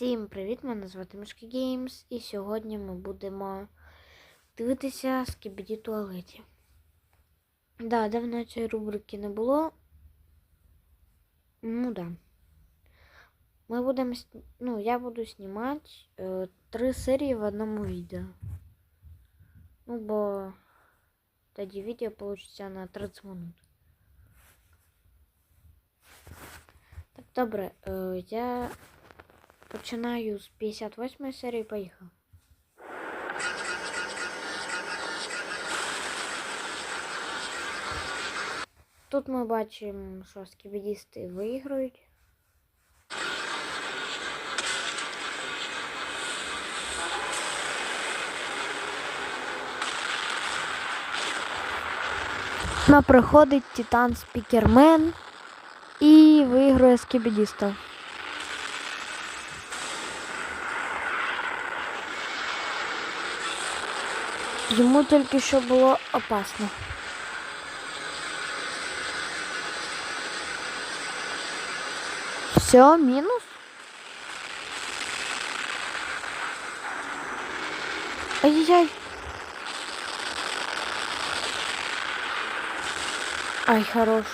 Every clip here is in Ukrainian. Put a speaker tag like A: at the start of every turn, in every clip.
A: Всім привіт! Мене звати Мишки Геймс, і сьогодні ми будемо дивитися скібіді туалеті. Да, давно цієї рубрики не було. Ну да. Ми будемо, ну, я буду знімати е, три серії в одному відео. Ну, бо тоді відео получиться на 30 минут. Так, добре, е, я Починаю з 58 серії, поїхав. Тут ми бачимо, що скібідісти виграють. Приходить Титан Спікермен і виграє скібідіста. Йому тільки що було опасно. Все, мінус? Ай-яй-яй. Ай, хорош.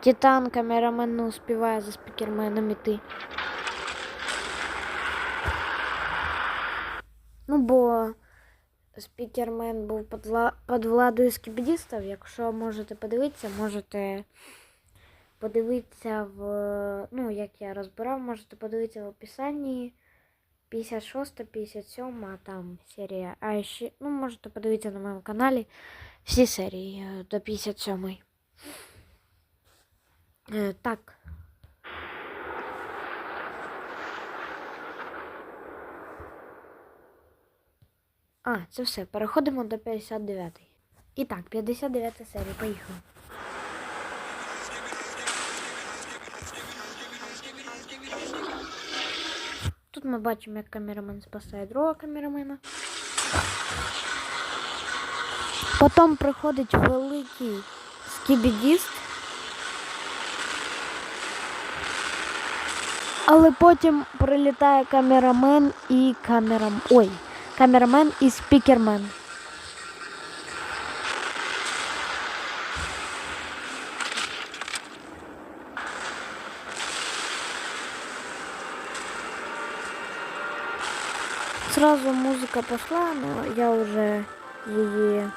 A: Титан, камерамен не успіває за спікерменом іти. Ну, бо спікермен був під, вла... під владою скібідістів. Якщо можете подивитися, можете подивитися в. Ну, як я розбирав, можете подивитися в описанні 56, 57 там серія. А ще, ну, можете подивитися на моєму каналі всі серії е, до 57. Е, так. А, це все. Переходимо до 59. ї І так, 59 серія, поїхали. Тут ми бачимо, як камерамен спасає другого камерамена. Потім приходить великий скібідіст. Але потім прилітає камерамен і камерам. Ой, камерамен і спікермен. Сразу музыка пошла, но я уже ее...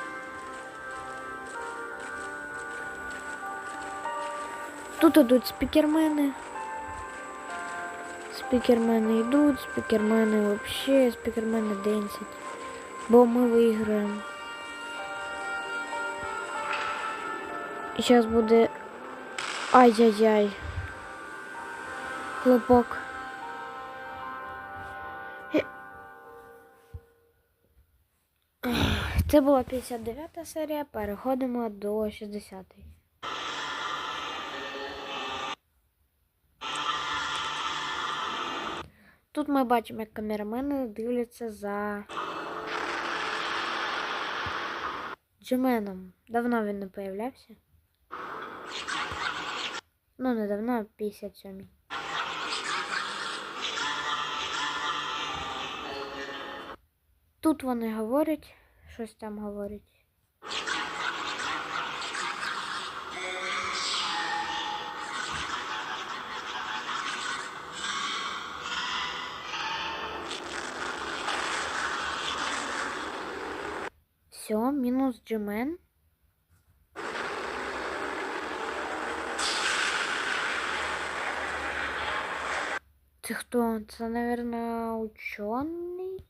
A: Тут идут спикермены. Спикермены идут, спикермены вообще, спикермены денсить. Бо мы выиграем. І зараз буде... Ай-яй-яй. Хлопок. Е. Це була 59 серія, переходимо до 60. Тут ми бачимо, як камерамени дивляться за Джеменом. Давно він не появлявся. Ну, не давно, а 57. Тут вони говорять, щось там говорять. Все, мінус Джемен. Це хто? Це, наверное, учений?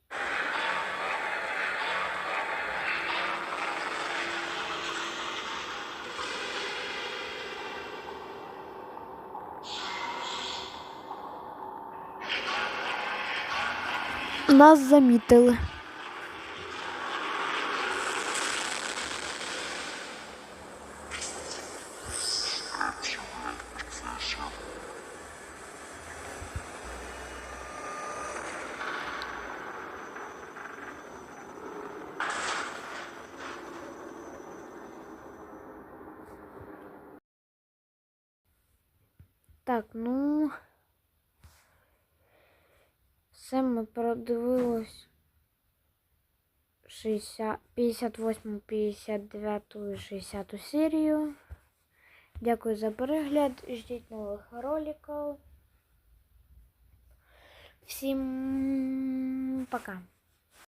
A: Нас замітили. Так, ну. Все ми продивились 60, 58, 59 і 60 серію. Дякую за перегляд. Ждіть нових роликів. Всім пока.